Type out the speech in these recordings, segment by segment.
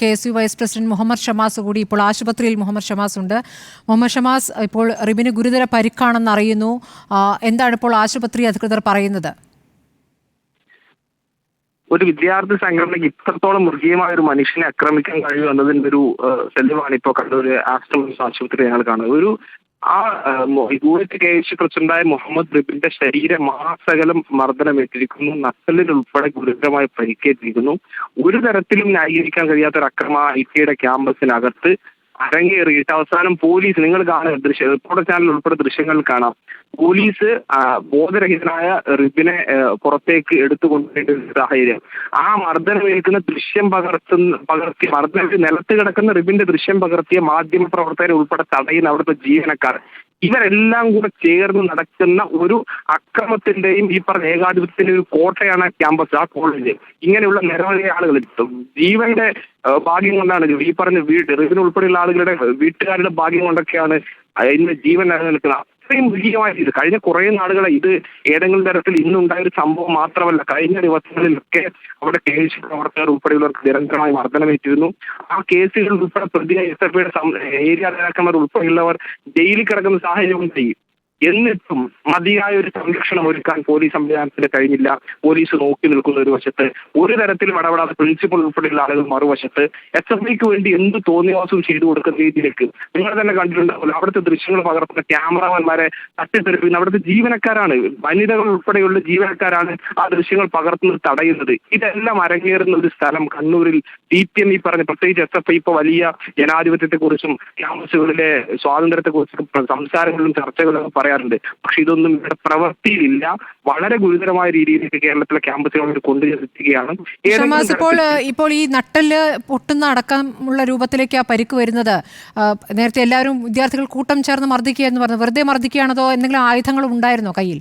K S U vice president Muhammad Shamas കൂടി ഇപ്പോൾ ആശുപത്രിയിൽ മുഹമ്മദ് ഷമാസ് ഉണ്ട്. മുഹമ്മദ് ഷമാസ് ഇപ്പോൾ റിബിന് ഗുരുതര പരിക്കാണെന്ന് അറിയുന്നു. എന്താണ് ഇപ്പോൾ ആശുപത്രി അധികൃതർ പറയുന്നത്? ഒരു വിദ്യാർത്ഥി സംഘടനയ്ക്ക് ഇത്രത്തോളം മൃഗീയമായ ഒരു മനുഷ്യനെ ആക്രമിക്കാൻ കഴിയും എന്നതിന്റെ ഒരു തെളിവാണ് ഇപ്പോൾ കണ്ണൂർ ആസ്ട്രോസ് ആശുപത്രി ഞങ്ങൾ കാണുന്നത്. ഒരു ആ യൂണിറ്റ് കെ പ്രസിഡന്റായ മുഹമ്മദ് റിബിന്റെ ശരീരം മാസകലം മർദ്ദനമേറ്റിരിക്കുന്നു നക്സലിൽ ഉൾപ്പെടെ ഗുരുതരമായി പരിക്കേറ്റിരിക്കുന്നു. ഒരു തരത്തിലും ന്യായീകരിക്കാൻ കഴിയാത്ത ഒരു അക്രമ ഐ ടിയുടെ ക്യാമ്പസിനകത്ത് അരങ്ങേറിയിട്ട് അവസാനം പോലീസ് നിങ്ങൾ കാണുക ദൃശ്യ റിപ്പോർട്ടർ ചാനൽ ഉൾപ്പെടെ ദൃശ്യങ്ങൾ കാണാം. പോലീസ് ബോധരഹിതനായ റിബിനെ പുറത്തേക്ക് എടുത്തു ഒരു സാഹചര്യം. ആ മർദ്ദനമേൽക്കുന്ന ദൃശ്യം പകർത്തുന്ന പകർത്തി മർദ്ദനത്തിൽ നിലത്ത് കിടക്കുന്ന റിബിന്റെ ദൃശ്യം പകർത്തിയ മാധ്യമ പ്രവർത്തകരെ ഉൾപ്പെടെ തടയുന്ന അവിടുത്തെ ജീവനക്കാർ. ഇവരെല്ലാം കൂടെ ചേർന്ന് നടക്കുന്ന ഒരു അക്രമത്തിന്റെയും ഈ പറഞ്ഞ ഏകാധിപത്യത്തിന്റെ ഒരു കോട്ടയാണ് ക്യാമ്പസ് ആ കോളേജ്. ഇങ്ങനെയുള്ള നിരവധി ആളുകൾ ജീവന്റെ ഭാഗ്യം കൊണ്ടാണ് ഈ പറഞ്ഞ വീട് ഉൾപ്പെടെയുള്ള ആളുകളുടെ വീട്ടുകാരുടെ ഭാഗ്യം കൊണ്ടൊക്കെയാണ് ഇന്ന് ജീവൻ നിലനിൽക്കുന്നത്. അത്രയും വലിയമായ ഇത് കഴിഞ്ഞ കുറെ നാളുകളെ ഇത് ഏതെങ്കിലും തരത്തിൽ ഇന്നുണ്ടായ ഒരു സംഭവം മാത്രമല്ല കഴിഞ്ഞ ദിവസങ്ങളിലൊക്കെ അവിടെ കേസ് പ്രവർത്തകർ ഉൾപ്പെടെയുള്ളവർക്ക് നിരന്തരമായി മർദ്ദനമേറ്റിരുന്നു. ആ കേസുകളിൽ ഉൾപ്പെടെ പ്രതിയെ എസ് എഫ് ഐയുടെ ഏരിയ നേതാക്കന്മാർ ഉൾപ്പെടെയുള്ളവർ ജയിലിൽ കിടക്കുന്ന സാഹചര്യം ഉണ്ടായി. എന്നിട്ടും മതിയായ ഒരു സംരക്ഷണം ഒരുക്കാൻ പോലീസ് സംവിധാനത്തിന് കഴിഞ്ഞില്ല. പോലീസ് നോക്കി നിൽക്കുന്ന ഒരു വശത്ത് ഒരു തരത്തിലും ഇടപെടാതെ പ്രിൻസിപ്പൽ ഉൾപ്പെടെയുള്ള ആളുകൾ മറുവശത്ത് എസ് എഫ് ഐക്ക് വേണ്ടി എന്ത് തോന്നിയവാസവും ചെയ്തു കൊടുക്കുന്ന രീതിയിലേക്ക് നിങ്ങൾ തന്നെ കണ്ടിട്ടുണ്ടാവില്ല അവിടുത്തെ ദൃശ്യങ്ങൾ പകർത്തുന്ന ക്യാമറമാന്മാരെ തട്ടിത്തെറിപ്പിക്കുന്ന അവിടുത്തെ ജീവനക്കാരാണ്. വനിതകൾ ഉൾപ്പെടെയുള്ള ജീവനക്കാരാണ് ആ ദൃശ്യങ്ങൾ പകർത്തുന്നത് തടയുന്നത്. ഇതെല്ലാം അരങ്ങേറുന്ന ഒരു സ്ഥലം കണ്ണൂരിൽ സി പി എം ഈ പറഞ്ഞ പ്രത്യേകിച്ച് എസ് എഫ് ഐ ഇപ്പൊ വലിയ ജനാധിപത്യത്തെക്കുറിച്ചും ക്യാമ്പസുകളിലെ സ്വാതന്ത്ര്യത്തെക്കുറിച്ചും സംസാരങ്ങളിലും ചർച്ചകളിലും ഒക്കെ പറയാറുണ്ട്. പക്ഷെ ഇതൊന്നും ഇവിടെ പ്രവൃത്തിയിലില്ല. വളരെ ഗുരുതരമായ രീതിയിലേക്ക് കേരളത്തിലെ ക്യാമ്പസുകളിൽ കൊണ്ടുചെത്തിക്കുകയാണ്. ഇപ്പോൾ ഇപ്പോൾ ഈ നട്ടൽ പൊട്ടുന്ന അടക്കമുള്ള രൂപത്തിലേക്ക് ആ പരിക്ക് വരുന്നത് നേരത്തെ എല്ലാവരും വിദ്യാർത്ഥികൾ കൂട്ടം ചേർന്ന് മർദ്ദിക്കുക എന്ന് പറഞ്ഞു. വെറുതെ മർദ്ദിക്കുകയാണതോ എന്തെങ്കിലും ആയുധങ്ങൾ ഉണ്ടായിരുന്നോ കയ്യിൽ?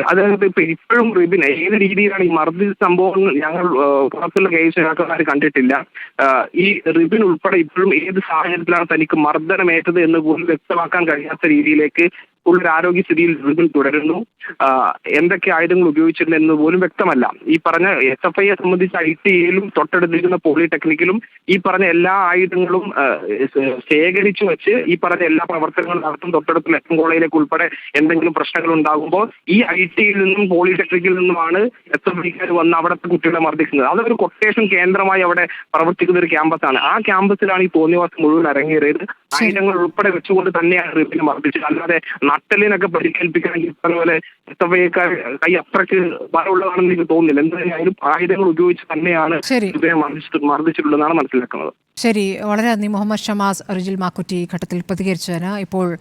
അതായത് ഇപ്പൊ ഇപ്പോഴും റിബിൻ ഏത് രീതിയിലാണ് ഈ മർദ്ദി സംഭവങ്ങൾ ഞങ്ങൾ പുറത്തുള്ള കേസ് ഞങ്ങൾക്കാർ കണ്ടിട്ടില്ല. ഈ റിബിൻ ഉൾപ്പെടെ ഇപ്പോഴും ഏത് സാഹചര്യത്തിലാണ് തനിക്ക് മർദ്ദനമേറ്റത് എന്ന് പോലും വ്യക്തമാക്കാൻ കഴിയാത്ത രീതിയിലേക്ക് ഉള്ളൊരു ആരോഗ്യസ്ഥിതിയിൽ വീണ്ടും തുടരുന്നു. എന്തൊക്കെ ആയുധങ്ങൾ ഉപയോഗിച്ചിട്ടുണ്ട് എന്ന് പോലും വ്യക്തമല്ല. ഈ പറഞ്ഞ എസ് എഫ് ഐയെ സംബന്ധിച്ച് ഐ ടി ഐയിലും തൊട്ടടുത്തിരിക്കുന്ന പോളിടെക്നിക്കിലും ഈ പറഞ്ഞ എല്ലാ ആയുധങ്ങളും ശേഖരിച്ചു വെച്ച് ഈ പറഞ്ഞ എല്ലാ പ്രവർത്തനങ്ങളും നടത്തും. തൊട്ടടുത്ത് ലെഫ്റ്റൻ കോളേജിലേക്ക് ഉൾപ്പെടെ എന്തെങ്കിലും പ്രശ്നങ്ങൾ ഉണ്ടാകുമ്പോൾ ഈ ഐ ടിയിൽ നിന്നും പോളിടെക്നിക്കിൽ നിന്നുമാണ് എസ് എഫ് ഐക്കാർ വന്ന് അവിടുത്തെ കുട്ടികളെ മർദ്ദിക്കുന്നത്. അതൊരു കൊട്ടേഷൻ കേന്ദ്രമായി അവിടെ പ്രവർത്തിക്കുന്ന ഒരു ക്യാമ്പസാണ്. ആ ക്യാമ്പസിലാണ് ഈ തോന്നിവാസം മുഴുവൻ അരങ്ങേറിയത്. ആയുധങ്ങൾ ഉൾപ്പെടെ വെച്ചുകൊണ്ട് തന്നെയാണ് റിപ്പിനെ മർദ്ദിച്ചത്. അല്ലാതെ നട്ടലിനൊക്കെ പരിക്കേൽപ്പിക്കണമെങ്കിൽ ഈ പറഞ്ഞ പോലെ എസ് എഫ് ഐക്കാർ കൈ അത്രയ്ക്ക് ബലമുള്ളതാണെന്ന് എനിക്ക് തോന്നുന്നില്ല. എന്തായാലും ആയുധങ്ങൾ ഉപയോഗിച്ച് തന്നെയാണ്. റിപ്പിനെ മർദ്ദിച്ചിട്ട് മർദ്ദിച്ചിട്ടുള്ളതാണ് മനസ്സിലാക്കുന്നത്. ശരി. വളരെ നന്ദി മുഹമ്മദ് ഷമാസ് റിജിൽ മാക്കുറ്റി ഘട്ടത്തിൽ പ്രതികരിച്ചതിന്. ഇപ്പോൾ